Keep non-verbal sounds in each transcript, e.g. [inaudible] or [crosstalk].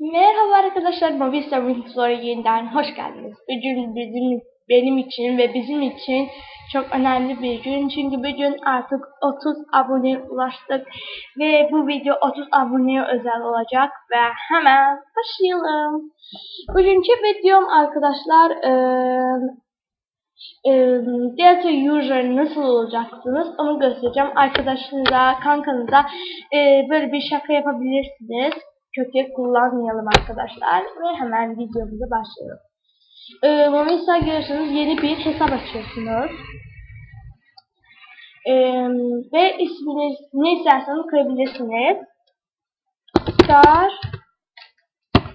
Merhaba arkadaşlar, Movistar Winflore'a yeniden hoş geldiniz. Bugün bizim, benim için ve bizim için çok önemli bir gün. Çünkü bugün artık 30 aboneye ulaştık. Ve bu video 30 aboneye özel olacak. Ve hemen başlayalım. Bugünkü videom arkadaşlar... Ee, Delta user nasıl olacaksınız onu göstereceğim. Arkadaşınıza, kankanıza e, böyle bir şaka yapabilirsiniz. Kötü kullanmayalım arkadaşlar. Ve hemen videomuza başlayalım. E, Momisa görüyorsunuz yeni bir hesap açıyorsunuz. E, ve isminiz ne isterseniz koyabilirsiniz. Star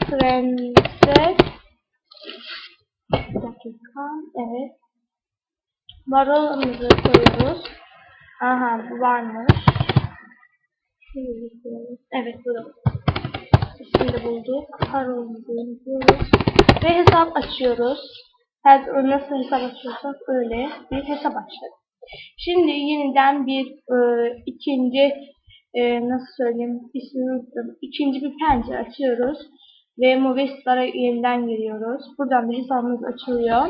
Prenses Bir dakika. Evet. Marolumuzu koyuyoruz. Aha bu varmış. Evet burada. İsmini bulduk. Parolumuzu yazıyoruz. Ve hesap açıyoruz. Her nasıl hesap açıyorsak öyle bir hesap açtık. Şimdi yeniden bir e, ikinci e, nasıl söyleyeyim ismini unuttum. İkinci bir pencere açıyoruz. Ve Movistar'a yeniden giriyoruz. Buradan da hesabımız açılıyor.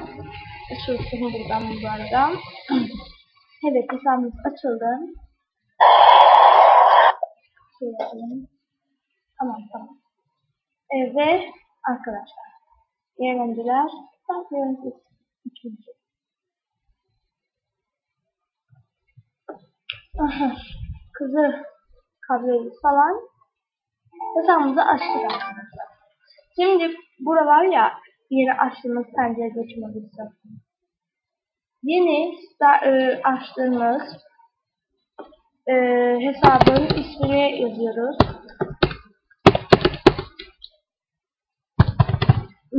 Açılsın buradan bu arada. [clears throat] evet hesabımız açıldı. Tamam tamam. Evet ve arkadaşlar. Eğlenceler. Başlıyoruz. Üçüncü. Aha. Kızı kabreli falan. Hesabımızı açtık arkadaşlar. Şimdi buralar ya yeni açtığımız pencere geçme listesi. Yeni e, açtığımız e, hesabın ismini yazıyoruz.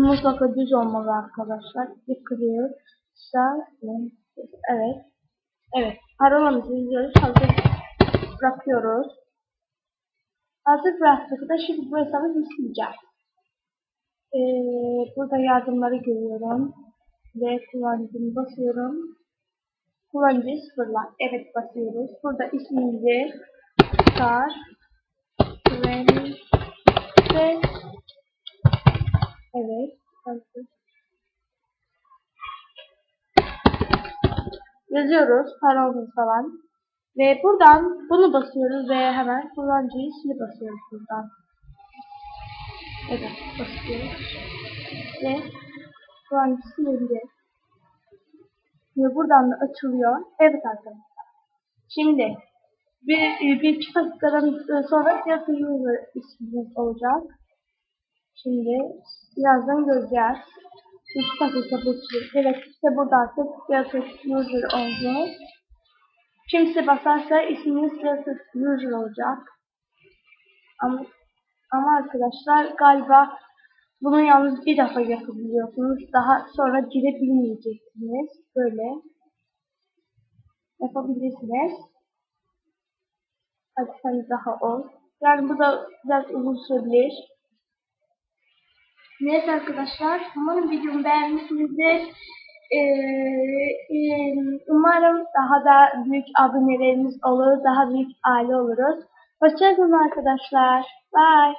Mutlaka düz olmalı arkadaşlar. Tıklıyor. Evet. Evet. Parolamızı yazıyoruz. Hazır bırakıyoruz. Hazır bıraktık da şimdi bu hesabı isteyeceğiz. Ee, burada yardımları görüyorum. Ve kullanıcımı basıyorum. Kullanıcıyı sıfırla. Evet basıyoruz. Burada ismimizi star prenses Evet. Yazıyoruz. Paramız falan. Ve buradan bunu basıyoruz ve hemen kullanıcıyı sil basıyoruz buradan. Evet basıyoruz. Ve kullanıcı silindi. Ve buradan da açılıyor. Evet arkadaşlar. Şimdi bir, bir iki dakikadan sonra User ismimiz olacak. Şimdi birazdan göreceğiz. Bir iki dakika geçiyor. Evet işte burada artık Delta User oldu. Kimse basarsa isminiz Delta User olacak. Ama, ama arkadaşlar galiba bunu yalnız bir defa yapabiliyorsunuz. Daha sonra girebilmeyeceksiniz. Böyle yapabilirsiniz. Hadi sen daha ol. Yani bu da biraz uzun sürebilir. Neyse arkadaşlar. Umarım videomu beğenmişsinizdir. Ee, umarım daha da büyük abonelerimiz olur. Daha büyük aile oluruz. Hoşçakalın arkadaşlar. Bye.